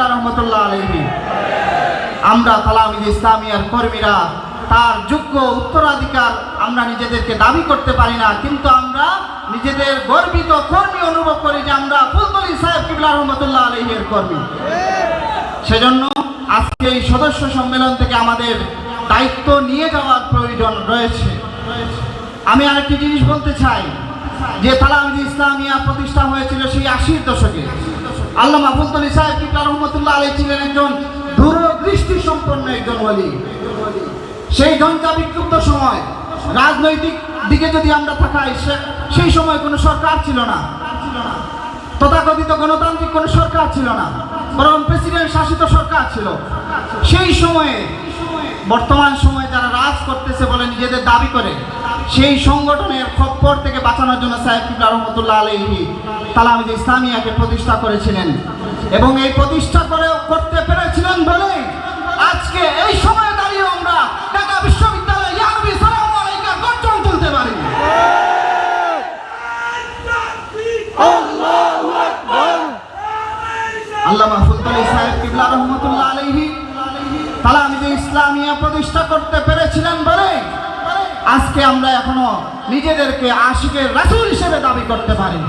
কিবলা রহমতুল্লাহ আলহী আমরা তালামিদ ইসলামিয়ার কর্মীরা, তার যোগ্য উত্তরাধিকার আমরা নিজেদেরকে দাবি করতে পারি না, কিন্তু আমরা নিজেদের গর্বিত কর্মী অনুভব করি যে আমরা ফুলতলি সাহেব কিবলা রহমতুল্লাহ আলহের কর্মী। সেজন্য আজকে এই সদস্য সম্মেলন থেকে আমাদের দায়িত্ব নিয়ে যাওয়ার প্রয়োজন রয়েছে। আমি আরেকটি জিনিস বলতে চাই, যে তালামিদ ইসলামিয়া প্রতিষ্ঠা হয়েছিল সেই আশির দশকে। আল্লাহ মাহফুল সাহেব কিবলা রহমতুল্লাহ আলী ছিলেন একজন দূরদৃষ্টি সম্পন্ন একজন ওলি সেই ঝঞ্ঝা বিক্ষুব্ধ সময়, রাজনৈতিক দিকে যদি আমরা থাকাই সেই সময় কোনো সরকার ছিল না। তথাকথিত গণতান্ত্রিক কোনো সরকার ছিল না। বরং প্রেসিডেন্ট শাসিত সরকার ছিল। সেই সময়ে, বর্তমান সময়ে যারা রাজ করতেছে বলে নিজেদের দাবি করে, সেই সংগঠনের খপ্পর থেকে বাঁচানোর জন্য সাহেব কিবলা রহমতুল্লাহ আলহি তালামিদ ইসলামিয়াকে প্রতিষ্ঠা করেছিলেন এবং এই প্রতিষ্ঠা করে করতে পেরেছিলেন বলে আজকে এই সময়ে দাঁড়িয়ে আমরা ঢাকা বিশ্ববিদ্যালয়ে তুলতে পারি। আল্লামা ফুলতলি সাহেব কিবলা রহমতুল্লাহ আলাইহি তালামিদে ইসলামিয়া প্রতিষ্ঠা করতে পেরেছিলেন বলে আজকে আমরা এখনও নিজেদেরকে আশিকের রাসূল হিসেবে দাবি করতে পারি।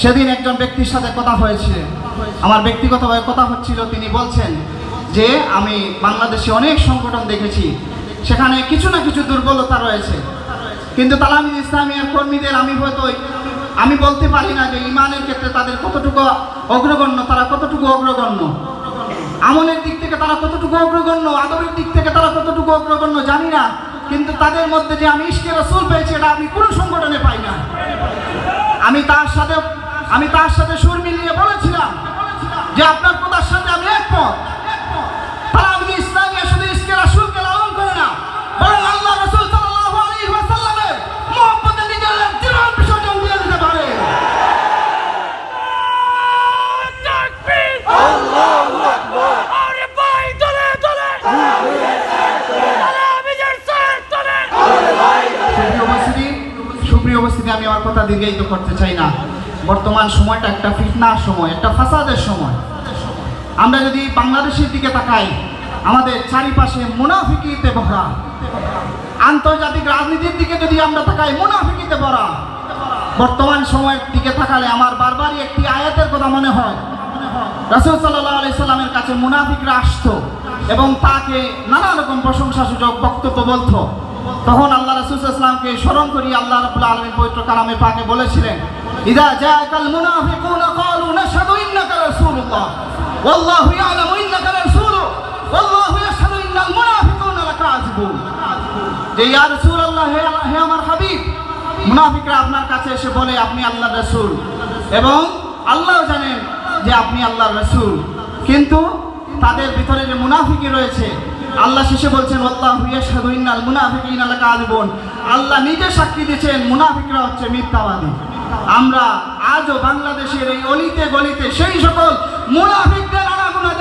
সেদিন একজন ব্যক্তির সাথে কথা হয়েছে। আমার ব্যক্তিগতভাবে কথা হচ্ছিল, তিনি বলছেন যে, আমি বাংলাদেশে অনেক সংগঠন দেখেছি, সেখানে কিছু না কিছু দুর্বলতা রয়েছে। কিন্তু তালামিদ ইসলামিয়ার কর্মীদের আমি হয়তো, আমি বলতে পারি না যে ইমানের ক্ষেত্রে তাদের কতটুকু অগ্রগণ্য, তারা কতটুকু অগ্রগণ্য। আমলের দিক থেকে তারা কতটুকু অগ্রগণ্য, আদরের দিক থেকে তারা কতটুকু অগ্রগণ্য জানি না, কিন্তু তাদের মধ্যে যে আমি ইস্কের রসুল পেয়েছি, এটা আমি কোনো সংগঠনে পাই না। আমি তার সাথে আমি তার সাথে সুর মিলিয়ে বলেছিলাম যে আপনার কথার সাথে আমি একমত। তারা করে না আল্লাহ সুপ্রিয় আমি আমার কথা দীর্ঘায়িত করতে চাই না। বর্তমান সময়টা একটা ফিটনার সময়, একটা ফাসাদের সময়। আমরা যদি বাংলাদেশের দিকে তাকাই, আমাদের চারিপাশে মুনাফিকিতে ভরা। আন্তর্জাতিক রাজনীতির দিকে যদি আমরা তাকাই মুনাফিকিতে ভরা। বর্তমান সময়ের দিকে তাকালে আমার বারবারই একটি আয়াতের কথা মনে হয়। রাসূল সাল্লাল্লাহু আলাইহি সাল্লামের কাছে মুনাফিকরা আসতো এবং তাকে নানা রকম প্রশংসা সূচক বক্তব্য বলতো। তখন আল্লাহ রাসূল ইসলামকে স্মরণ করি আল্লাহ রাব্বুল আলামিন পবিত্র কালামে পাকে বলেছিলেন ইদা জাআকাল মুনাফিকুনা ক্বালু নাশহাদু ইন্নাকা রাসূলুল্লাহ। ওয়াল্লাহু ইয়ালামু ইন্নাকা রাসূলু। ওয়াল্লাহু ইয়াশহাদু ইন্নাল মুনাফিকুনা লাকাযিবুন। যে, ইয়া রাসূলুল্লাহ, হে হে আমার হাবিব। মুনাফিকরা আপনার কাছে এসে বলে, আপনি আল্লাহর রাসূল। এবং আল্লাহ জানেন যে, আপনি আল্লাহর রাসূল। কিন্তু তাদের ভিতরে যে মুনাফিকি রয়েছে, আল্লাহ শেষে বলছেন আল্লাহ ইয়াশহাদু ইন্নাল মুনাফিকিনা লাকাযিবুন। আল্লাহ নিজে সাক্ষী দিয়েছেন, মুনাফিকরা হচ্ছে মিথ্যাবাদী। আমরা আজও বাংলাদেশের এই অলিতে গলিতে সেই সকল মুনাফিকদের আনাগোনা